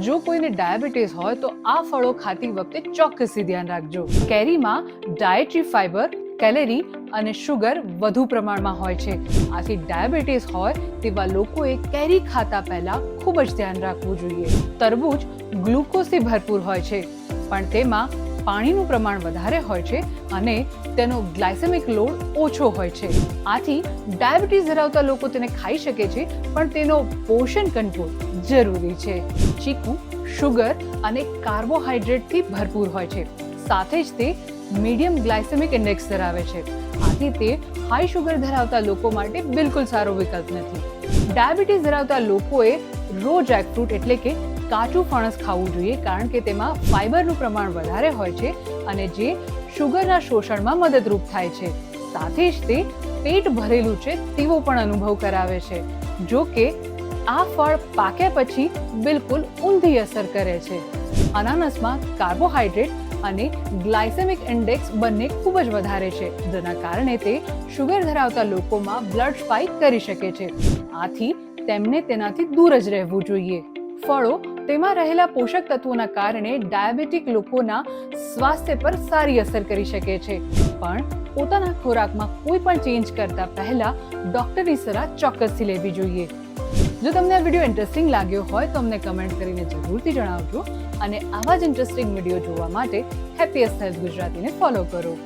જો કોઈને ડાયાબિટીસ હોય તો આ ફળો ખાતી વખતે ચોક્કસથી ધ્યાન રાખજો. કેરીમાં ડાયટરી ફાઈબર કેલેરી અને શુગર વધુ પ્રમાણમાં હોય છે. આથી ડાયાબિટીસ હોય તેવા લોકોએ કેરી ખાતા પહેલા ખૂબ જ ધ્યાન રાખવું જોઈએ. તરબૂચ ગ્લુકોઝથી ભરપૂર હોય છે. પણ તેમાં પાણીનું પ્રમાણ વધારે હોય છે અને તેનો ગ્લાયસેમિક લોડ ઓછો હોય છે. આથી ડાયાબિટીસ ધરાવતા લોકો તેને ખાઈ શકે છે, પણ તેનો પોષણ કંટ્રોલ જરૂરી છે. ચીકુ શુગર અને કાર્બોહાઈડ્રેટથી ભરપૂર હોય છે. સાથે જ તે મીડિયમ ગ્લાયસેમિક ઇન્ડેક્સ ધરાવે છે. આથી તે હાઈ શુગર ધરાવતા લોકો માટે બિલકુલ સારો વિકલ્પ નથી. ડાયાબિટીસ ધરાવતા લોકોએ રો જેકફ્રૂટ એટલે કે કાચું ફણસ ખાવું જોઈએ કારણ કે તેમાં ફાઇબરનું પ્રમાણ વધારે હોય છે અને જે શુગરના શોષણમાં મદદરૂપ થાય છે. સાથે જ તે પેટ ભરેલું છે તેવો પણ અનુભવ કરાવે છે, જો કે આ ફળ પાક્યા પછી બિલકુલ ઊંધી અસર કરે છે. અનાનસમાં કાર્બોહાઈડ્રેટ અને ગ્લાયસેમિક ઇન્ડેક્સ બંને ખૂબ જ વધારે છે, જેના કારણે તે શુગર ધરાવતા લોકોમાં બ્લડ સ્પાઇક કરી શકે છે. આથી તેમને તેનાથી દૂર જ રહેવું જોઈએ. ફળો તેમાં રહેલા પોષક તત્વોના કારણે ડાયાબિટીક લોકોના સ્વાસ્થ્ય પર સારી અસર કરી શકે છે. પણ પોતાના ખોરાકમાં કોઈ પણ ચેન્જ કરતા પહેલા ડોક્ટરની સલાહ ચોક્કસથી લેવી જોઈએ. જો તમને આ વીડિયો ઇન્ટરેસ્ટિંગ લાગ્યો હોય તો અમને કમેન્ટ કરીને જરૂરથી જણાવજો અને આવા જ ઇન્ટરેસ્ટિંગ વીડિયો જોવા માટે હેપીએસ્ટ હેલ્થ ગુજરાતીને ફોલો કરો.